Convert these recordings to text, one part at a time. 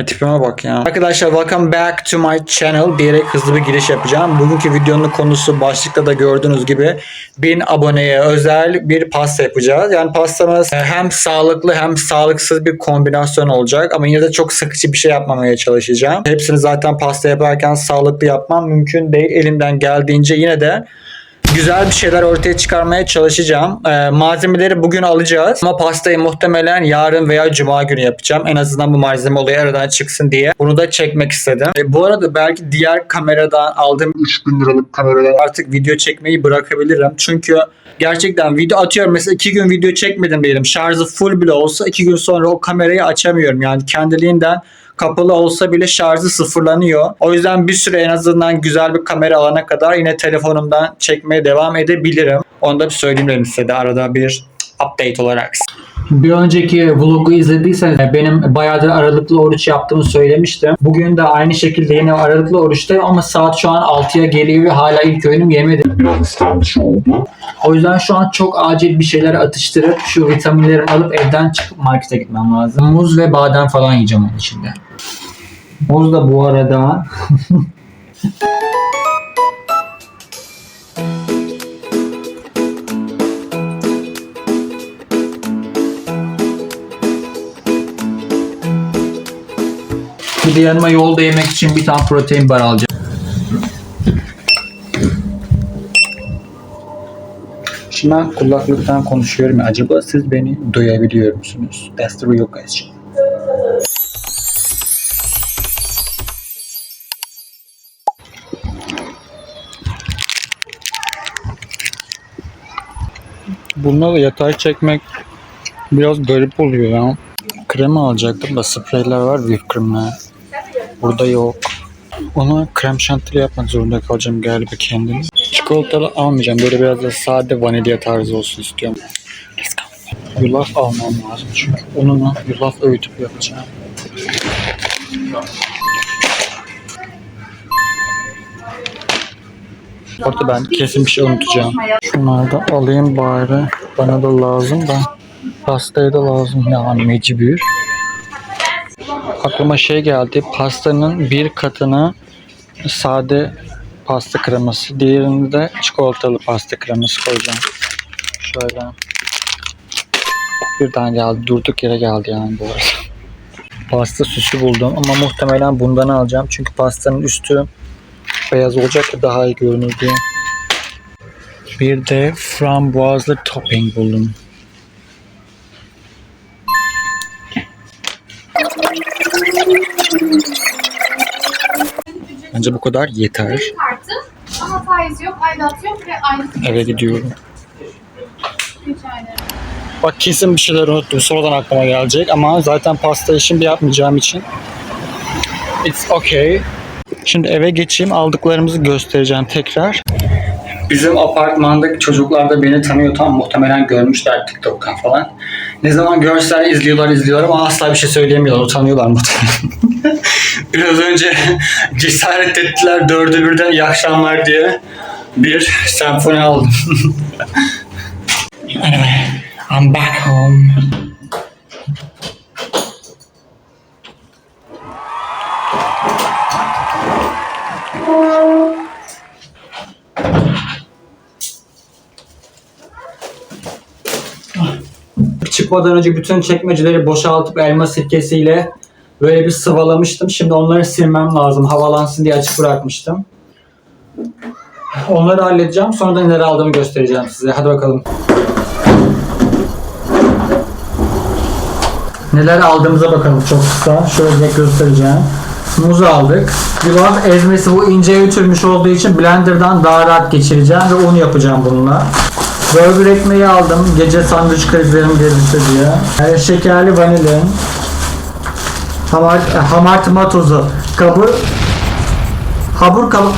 Ya tipime bak ya. Arkadaşlar welcome back to my channel diyerek hızlı bir giriş yapacağım. Bugünkü videonun konusu başlıkta da gördüğünüz gibi 1000 aboneye özel bir pasta yapacağız. Yani pastamız e, hem sağlıklı hem sağlıksız bir kombinasyon olacak ama yine de çok sıkıcı bir şey yapmamaya çalışacağım. Hepsini zaten pasta yaparken sağlıklı yapmam mümkün değil. Elimden geldiğince yine de güzel bir şeyler ortaya çıkarmaya çalışacağım. Ee, malzemeleri bugün alacağız ama pastayı muhtemelen yarın veya cuma günü yapacağım. En azından bu malzeme olayı aradan çıksın diye. Bunu da çekmek istedim. E, bu arada belki diğer kameradan aldığım 3000 liralık kameradan artık video çekmeyi bırakabilirim. Çünkü gerçekten video atıyorum. Mesela 2 gün video çekmedim diyelim. Şarjı full bile olsa 2 gün sonra o kamerayı açamıyorum. Yani kendiliğinden kapalı olsa bile şarjı sıfırlanıyor. O yüzden bir süre en azından güzel bir kamera alana kadar yine telefonumdan çekmeye devam edebilirim. Onu da bir söyleyeyim dedim size de arada bir update olarak. Bir önceki vlogu izlediyseniz benim bayağıdır aralıklı oruç yaptığımı söylemiştim. Bugün de aynı şekilde yine aralıklı oruçtayım ama saat şu an 6'ya geliyor ve hala ilk öğünüm yemedim. biraz istenmiş oldu. O yüzden şu an çok acil bir şeyler atıştırıp şu vitaminlerimi alıp evden çıkıp markete gitmem lazım. Muz ve badem falan yiyeceğim onun içinde. Muz da bu arada Bir yanıma yolda yemek için bir tane protein bar alacağım. Şimdi ben kulaklıktan konuşuyorum. Acaba siz beni duyabiliyor musunuz? That's the real question. Bununla da yatay çekmek biraz garip oluyor ya. Krem alacaktım da spreyler var whipped cream'ler. Burada yok. Ona krem şantili yapmak zorunda kalacağım galiba kendim. Çikolatalı almayacağım. Böyle biraz da sade vanilya tarzı olsun istiyorum. Let's go. Yulaf almam lazım çünkü onunla yulaf öğütüp yapacağım. Orada ben kesin bir şey unutacağım. Şunları da alayım bari. Bana da lazım da. Pastaya da lazım yani mecbur. Aklıma şey geldi. Pastanın bir katını sade pasta kreması, diğerini de çikolatalı pasta kreması koyacağım. Şöyle. Birden geldi. Durduk yere geldi yani bu arada. Pasta süsü buldum ama muhtemelen bundan alacağım. Çünkü pastanın üstü beyaz olacak ki daha iyi görünür diye. Bir de frambuazlı topping buldum. Bence bu kadar yeter. kartı ama faiz yok, aidat yok ve aylık Eve gidiyorum. Bak kesin bir şeyler unuttum. Sonradan aklıma gelecek ama zaten pasta işini bir yapmayacağım için. It's okay. Şimdi eve geçeyim. Aldıklarımızı göstereceğim tekrar. Bizim apartmandaki çocuklar da beni tanıyor. Tam muhtemelen görmüşler TikTok'tan falan. Ne zaman görseler izliyorlar izliyorlar ama asla bir şey söyleyemiyorlar. Utanıyorlar muhtemelen. Biraz önce cesaret ettiler dördü birden iyi akşamlar diye bir senfoni aldım. anyway, I'm back home. Çıkmadan önce bütün çekmeceleri boşaltıp elma sirkesiyle böyle bir sıvalamıştım. Şimdi onları silmem lazım. Havalansın diye açık bırakmıştım. Onları halledeceğim. Sonra da neler aldığımı göstereceğim size. Hadi bakalım. Neler aldığımıza bakalım çok kısa. Şöyle göstereceğim. Muz aldık. Yulaf ezmesi bu ince ütülmüş olduğu için blenderdan daha rahat geçireceğim ve un yapacağım bununla. Burger ekmeği aldım. Gece sandviç krizlerim gelirse diye. Yani şekerli vanilin. Hamar, e, hamartma tozu. Kabı. Hamur kabı.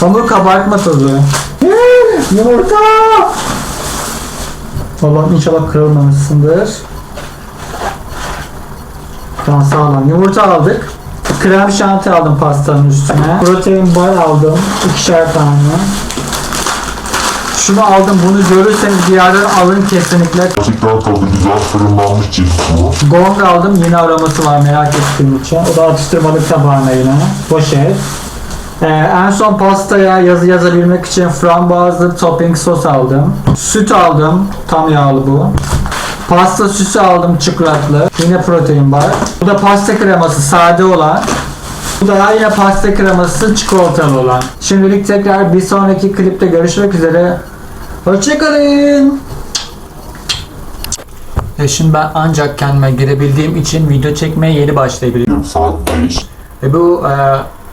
Hamur kabartma tozu. Yumurta. Allah'ım inşallah kırılmamışsındır. Tamam sağlam. Yumurta aldık. Krem şanti aldım pastanın üstüne. Protein bar aldım. ikişer tane. Şunu aldım. Bunu görürseniz bir yerden alın kesinlikle. Gerçekten tadı güzel fırınlanmış cips bu. Gong aldım. Yine aroması var merak ettiğim için. O da atıştırmalık tabağına yine. Poşet. Ee, en son pastaya yazı yazabilmek için frambuazlı topping sos aldım. Süt aldım. Tam yağlı bu. Pasta süsü aldım çikolatlı. Yine protein var. Bu da pasta kreması sade olan. Bu da yine pasta kreması çikolatalı olan. Şimdilik tekrar bir sonraki klipte görüşmek üzere. Hoşçakalın. E şimdi ben ancak kendime girebildiğim için video çekmeye yeni başlayabiliyorum. Saat 5. Ve bu e,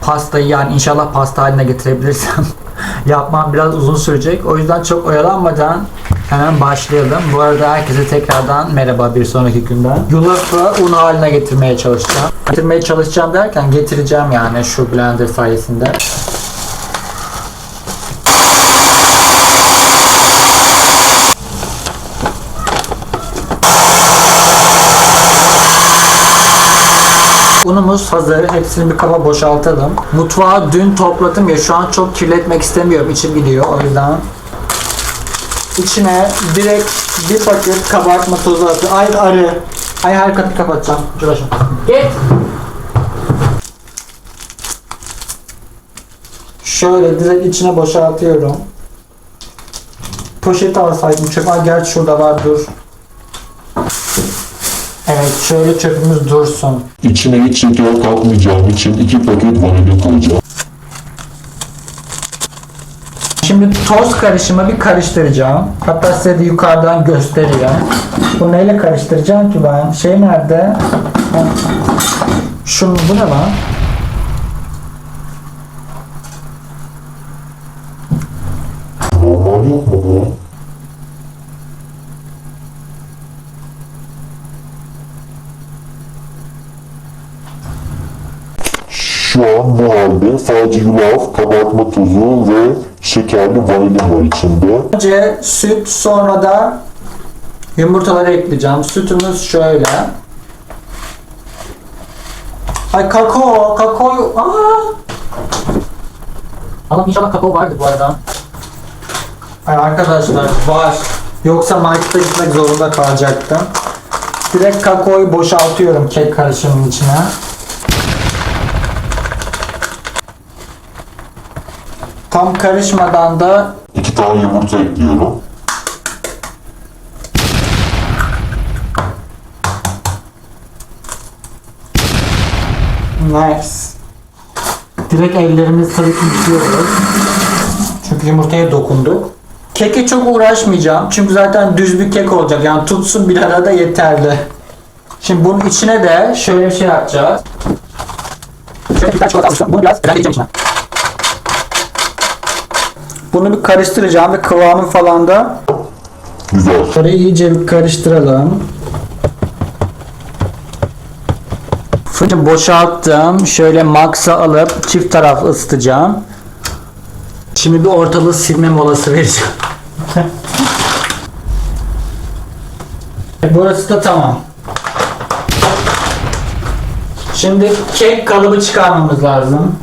pastayı yani inşallah pasta haline getirebilirsem yapmam biraz uzun sürecek. O yüzden çok oyalanmadan hemen başlayalım. Bu arada herkese tekrardan merhaba bir sonraki günden. Yulafı un haline getirmeye çalışacağım. Getirmeye çalışacağım derken getireceğim yani şu blender sayesinde. Unumuz hazır. Hepsini bir kaba boşaltalım. Mutfağı dün topladım ya şu an çok kirletmek istemiyorum. İçim gidiyor o yüzden. İçine direkt bir paket kabartma tozu atıyorum. Ay arı. Ay her katı kapatacağım. Şurası. Git. Şöyle direkt içine boşaltıyorum. Poşeti alsaydım çöp. Ay gerçi şurada var dur. Şöyle çöpümüz dursun. İçine hiç şeker katmayacağım için 2 paket vanilya koyacağım. Şimdi toz karışımı bir karıştıracağım. Hatta size de yukarıdan göstereyim. Bu neyle karıştıracağım ki ben? Şey nerede? Şunu bu ne lan? Şu an bu halde sadece yulaf, kabartma tozu ve şekerli vanilya var içinde. Önce süt sonra da yumurtaları ekleyeceğim. Sütümüz şöyle. Ay kakao, kakao. Aa! Allah'ım inşallah kakao vardı bu arada. Ay arkadaşlar var. Yoksa markete gitmek zorunda kalacaktım. Direkt kakaoyu boşaltıyorum kek karışımının içine. Tam karışmadan da 2 tane yumurta ekliyorum. Nice. Direkt ellerimizi tabii ki yıkıyoruz. Çünkü yumurtaya dokunduk. Keke çok uğraşmayacağım. Çünkü zaten düz bir kek olacak. Yani tutsun bir arada yeterli. Şimdi bunun içine de şöyle bir şey yapacağız. Şöyle bir tane çikolata almıştım. Bunu biraz rendeleyelim içine. Bunu bir karıştıracağım ve kıvamı falan da Güzel. Şöyle iyice bir karıştıralım. Fırını boşalttım. Şöyle maksa alıp çift taraf ısıtacağım. Şimdi bir ortalığı silme molası vereceğim. Burası da tamam. Şimdi kek kalıbı çıkarmamız lazım.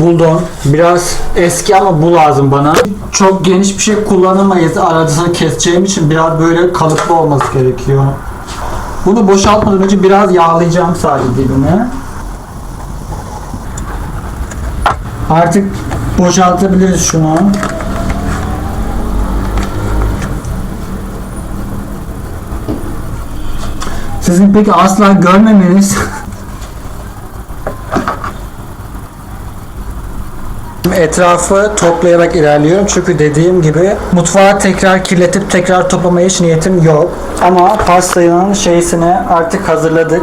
Buldum. Biraz eski ama bu lazım bana. Çok geniş bir şey kullanamayız. Arada keseceğim için biraz böyle kalıplı olması gerekiyor. Bunu boşaltmadan önce biraz yağlayacağım sadece dibine. Artık boşaltabiliriz şunu. Sizin peki asla görmemeniz Etrafı toplayarak ilerliyorum çünkü dediğim gibi mutfağı tekrar kirletip tekrar toplamaya hiç niyetim yok. Ama pastanın şeysini artık hazırladık.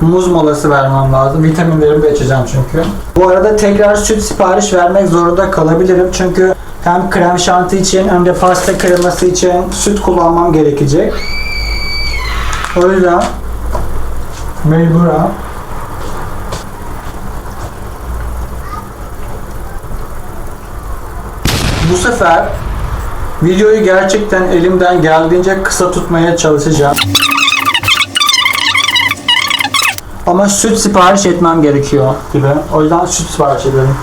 Muz molası vermem lazım. Vitaminlerimi içeceğim çünkü. Bu arada tekrar süt sipariş vermek zorunda kalabilirim. Çünkü hem krem şanti için hem de pasta kreması için süt kullanmam gerekecek. Yüzden mecburen bu sefer videoyu gerçekten elimden geldiğince kısa tutmaya çalışacağım. Ama süt sipariş etmem gerekiyor gibi. O yüzden süt sipariş edelim.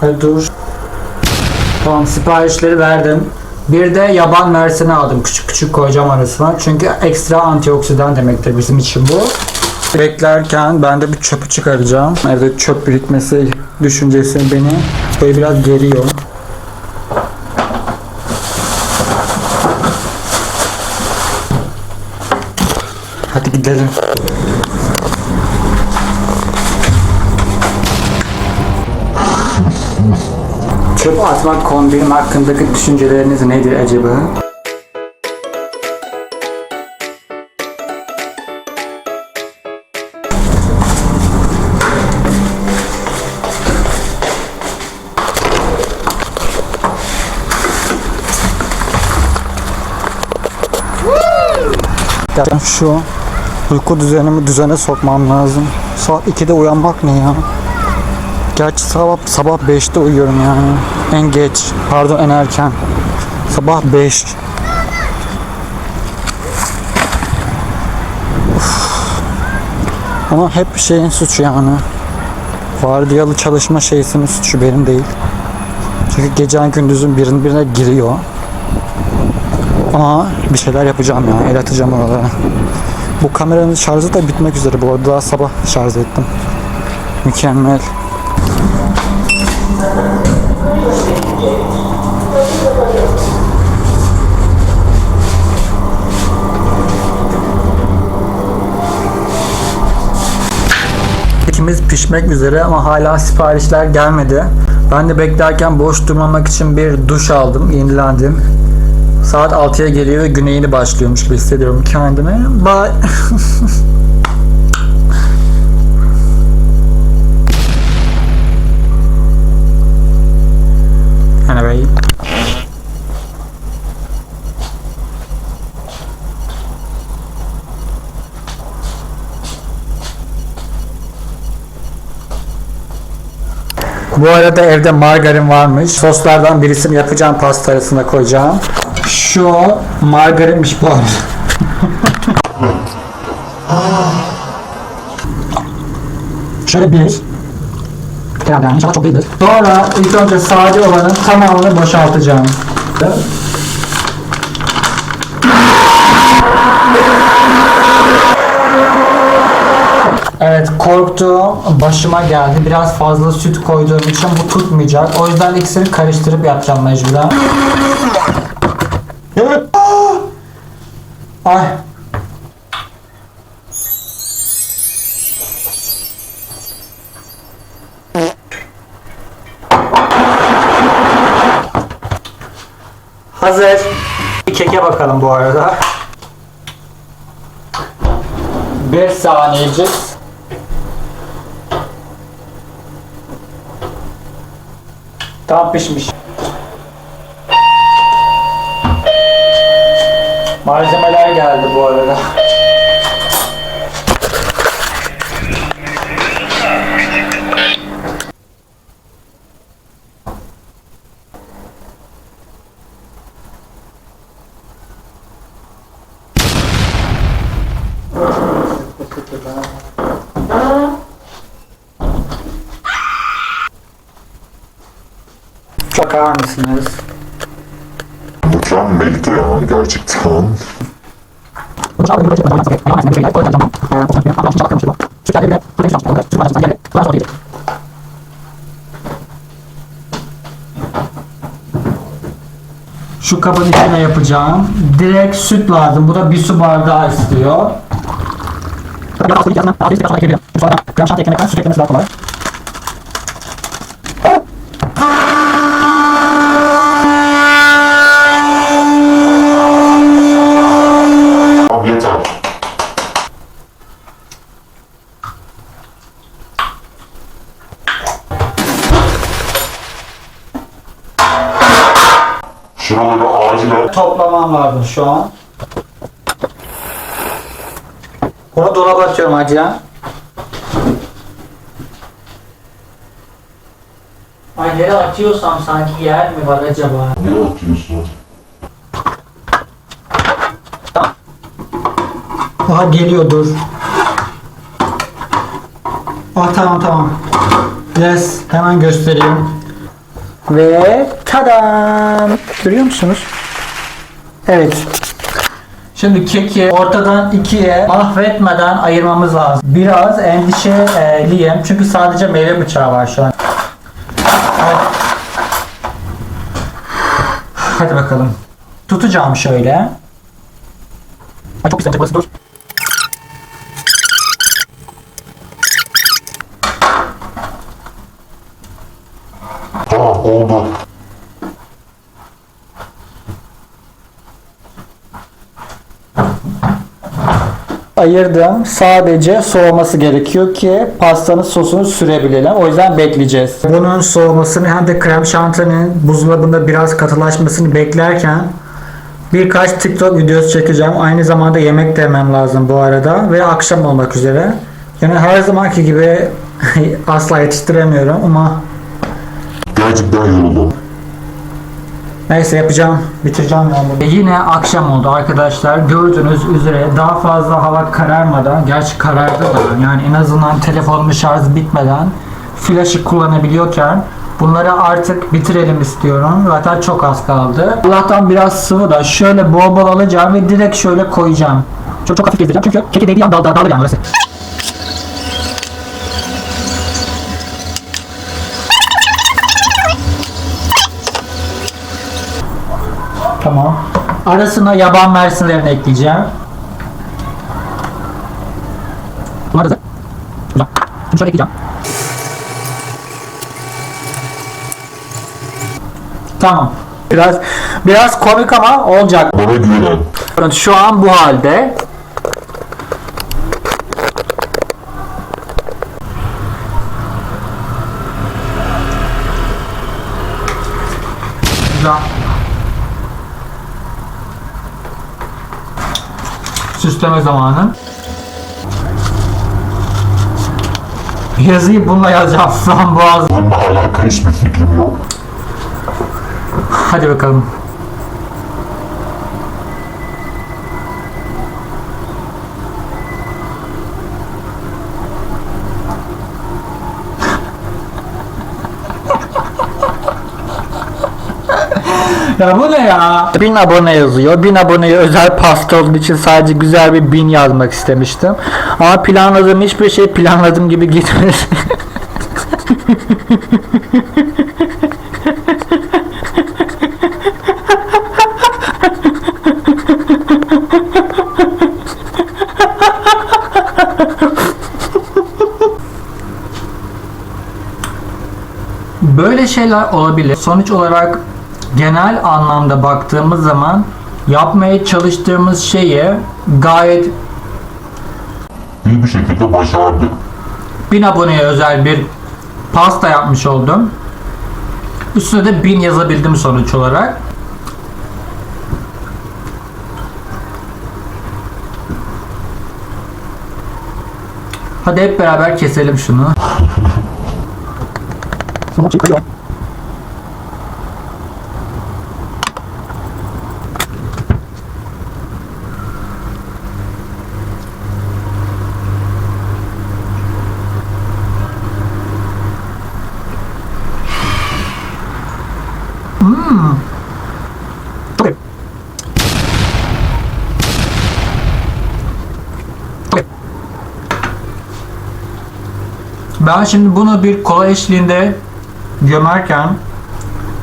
Hadi dur. Tamam siparişleri verdim. Bir de yaban mersini aldım. Küçük küçük koyacağım arasına. Çünkü ekstra antioksidan demektir bizim için bu. Beklerken ben de bir çöpü çıkaracağım. Evde çöp birikmesi düşüncesi beni böyle biraz geriyor. Atmak kombinim hakkındaki düşünceleriniz nedir acaba? Gerçekten şu uyku düzenimi düzene sokmam lazım. Saat 2'de uyanmak ne ya? Gerçi sabah sabah 5'te uyuyorum yani. En geç, pardon en erken. Sabah 5. Uf. Ama hep şeyin suçu yani. Vardiyalı çalışma şeysinin suçu benim değil. Çünkü gece gündüzün birinin birine giriyor. Ama bir şeyler yapacağım ya. El atacağım oralara. Bu kameranın şarjı da bitmek üzere bu arada. Daha sabah şarj ettim. Mükemmel. İkimiz pişmek üzere ama hala siparişler gelmedi. Ben de beklerken boş durmamak için bir duş aldım, yenilendim. Saat 6'ya geliyor ve güne yeni başlıyormuş gibi hissediyorum kendimi. Bye. anyway. Bu arada evde margarin varmış. Soslardan birisini yapacağım pasta arasına koyacağım. Şu margarinmiş bu arada. Şöyle bir. Herhalde yani inşallah çok değildir. Sonra ilk önce sade olanın tamamını boşaltacağım. Evet korktuğum başıma geldi. Biraz fazla süt koyduğum için bu tutmayacak. O yüzden ikisini karıştırıp yapacağım mecburen. Ay. Bakalım bu arada. Bir saniyecik. Tam pişmiş. Malzemeler geldi bu arada. Bakar mısınız? Mükemmeldi ya gerçekten. Şu kabın içine yapacağım. Direkt süt lazım. Bu da bir su bardağı istiyor. Tamam yeter. Şuraları acilen Toplamam lazım şu an. Bunu dolaba atıyorum acilen. Ay nereye atıyorsam sanki yer mi var acaba? ne atıyorsun? Aha geliyor dur. Ah tamam tamam. Yes hemen göstereyim. Ve tadam. Görüyor musunuz? Evet. Şimdi keki ortadan ikiye mahvetmeden ayırmamız lazım. Biraz endişeliyim çünkü sadece meyve bıçağı var şu an. Evet. Hadi bakalım. Tutacağım şöyle. Ay çok güzel dur. Tamam oldu. Ayırdım. Sadece soğuması gerekiyor ki pastanın sosunu sürebilelim. O yüzden bekleyeceğiz. Bunun soğumasını hem de krem şantinin buzdolabında biraz katılaşmasını beklerken birkaç TikTok videosu çekeceğim. Aynı zamanda yemek de yemem lazım bu arada ve akşam olmak üzere. Yani her zamanki gibi asla yetiştiremiyorum ama Gerçekten yoruldum. Neyse yapacağım. Bitireceğim yani. Yine akşam oldu arkadaşlar. Gördüğünüz üzere daha fazla hava kararmadan, gerçi karardı da yani en azından telefonumun şarjı bitmeden flaşı kullanabiliyorken bunları artık bitirelim istiyorum. Zaten çok az kaldı. Allah'tan biraz sıvı da şöyle bol bol alacağım ve direkt şöyle koyacağım. Çok çok hafif gezdireceğim çünkü keki değdiği an dal, dal, dağılır yani orası. Tamam. Arasına yaban mersinlerini ekleyeceğim. Bunlar da Güzel. Şöyle ekleyeceğim. Tamam. Biraz biraz komik ama olacak. Bana güven. Evet, Şu an bu halde. Süsleme zamanı. Yazıyı bununla yazacağım frambuaz. Bununla alakalı hiçbir fikrim yok. Hadi bakalım. Ya bu ne ya? 1000 abone yazıyor. 1000 aboneye özel pasta olduğu için sadece güzel bir bin yazmak istemiştim. Ama planladığım hiçbir şey planladığım gibi gitmedi. Böyle şeyler olabilir. Sonuç olarak genel anlamda baktığımız zaman yapmaya çalıştığımız şeyi gayet İyi bir şekilde başardık. 1000 aboneye özel bir pasta yapmış oldum. Üstüne de 1000 yazabildim sonuç olarak. Hadi hep beraber keselim şunu. Ben şimdi bunu bir kola eşliğinde gömerken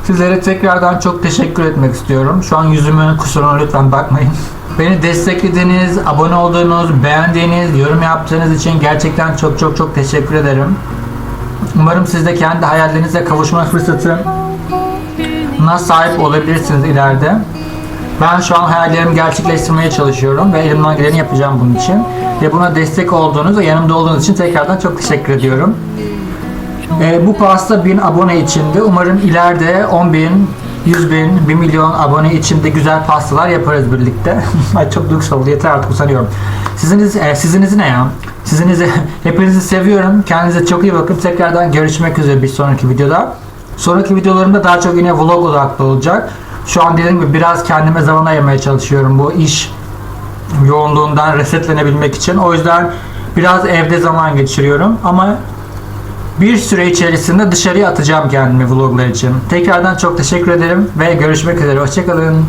sizlere tekrardan çok teşekkür etmek istiyorum. Şu an yüzümün kusuruna lütfen bakmayın. Beni desteklediğiniz, abone olduğunuz, beğendiğiniz, yorum yaptığınız için gerçekten çok çok çok teşekkür ederim. Umarım siz de kendi hayallerinize kavuşma fırsatına sahip olabilirsiniz ileride. Ben şu an hayallerimi gerçekleştirmeye çalışıyorum ve elimden geleni yapacağım bunun için. Ve buna destek olduğunuz ve yanımda olduğunuz için tekrardan çok teşekkür ediyorum. Ee, bu pasta 1000 abone içindi. Umarım ileride 10 bin, 100 bin, 1 milyon abone içinde güzel pastalar yaparız birlikte. Ay çok duygusal oldu. Yeter artık usanıyorum. Siziniz, e, sizinizi ne ya? Sizinizi, hepinizi seviyorum. Kendinize çok iyi bakın. Tekrardan görüşmek üzere bir sonraki videoda. Sonraki videolarımda daha çok yine vlog odaklı olacak. Şu an dediğim gibi biraz kendime zaman ayırmaya çalışıyorum bu iş yoğunluğundan resetlenebilmek için. O yüzden biraz evde zaman geçiriyorum ama bir süre içerisinde dışarıya atacağım kendimi vloglar için. Tekrardan çok teşekkür ederim ve görüşmek üzere. Hoşçakalın.